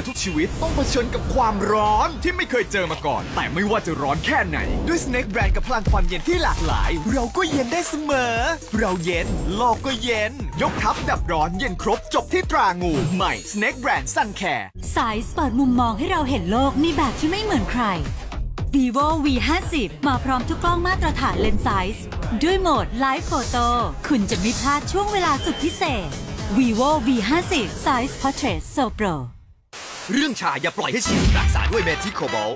อทุกชีวิตต้องเผชิญกับความร้อนที่ไม่เคยเจอมาก่อน แต่ไม่ว่าจะร้อนแค่ไหน ด้วยสเน็กแบรนด์กับพลังความเย็นที่หลากหลาย เราก็เย็นได้เสมอ เราเย็นโลกก็เย็น ยกทัพดับร้อนเย็นครบจบที่ตรางูใหม่สเน็กแบรนด์ซันแคร์สายเปิดมุมมองให้เราเห็นโลกในแบบที่ไม่เหมือนใคร vivo v 5 0มาพร้อมทุกกล้องมาตรฐานเลนส์ไซส์ด้วยโหมด Live Photo คุณจะไม่พลาดช่วงเวลาสุดพิเศษ vivo v 5 0 Size Portrait So Pro เรื่องชาอย่าปล่อยให้ชินรักษาด้วยเมทิโคโบล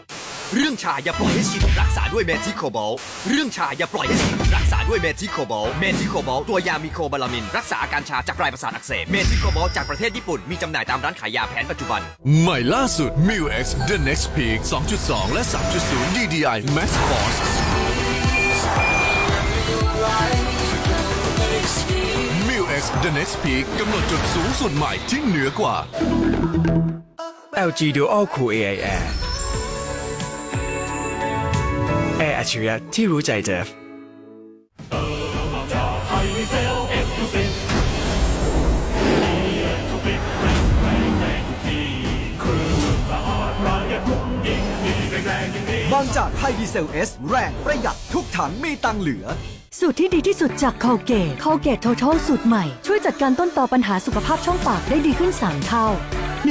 เรื่องชาอย่าปล่อยให้ชินรักษาด้วยเมทิโคโบลเรื่องชาอย่าปล่อยให้ชินรักษาด้วยเมทิโคโบลเมทิโคโบลตัวยามีโคบาลามิน รักษาอาการชาจากปลายประสาทอักเสบเมทิโคโบลจากประเทศญี่ปุ่น มีจำหน่ายตามร้านขายยาแผนปัจจุบัน ใหม่ล่าสุด m i u X The Next Peak 2.2 และ 3.0 DDI Max Force m i u X The Next Peak กำหนดจุดสูงสุดใหม่ที่เหนือกว่า LG Dual Cool AI Air แอร์อัจฉริยะที่รู้ใจเจฟบางจากไฮดีเซลเอสแรงประหยัดทุกถังมีตังเหลือ สูตรที่ดีที่สุดจากค o เกตค o เกต Total สูตรใหม่ ช่วยจัดการต้นตอปัญหาสุขภาพช่องปากได้ดีขึ้น 3 เท่า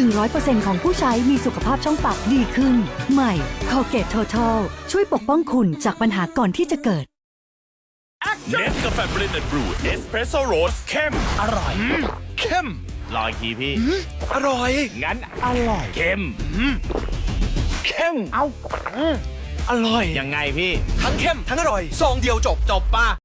100%ของผู้ใช้มีสุขภาพช่องปากดีขึ้น ใหม่ค o เกต Total ช่วยปกป้องคุณจากปัญหาก่อนที่จะเกิด เนสกาแฟบรินด์บรูเอสเพรสโซ่โรสเข้ม อร่อยเข้มรออีกทีพี่ อร่อย งั้นอร่อยเข้มเข้ม เอาอร่อย ยังไงพี่ ทั้งเข้ม ทั้งอร่อยซองเดียวจบจบป่ะ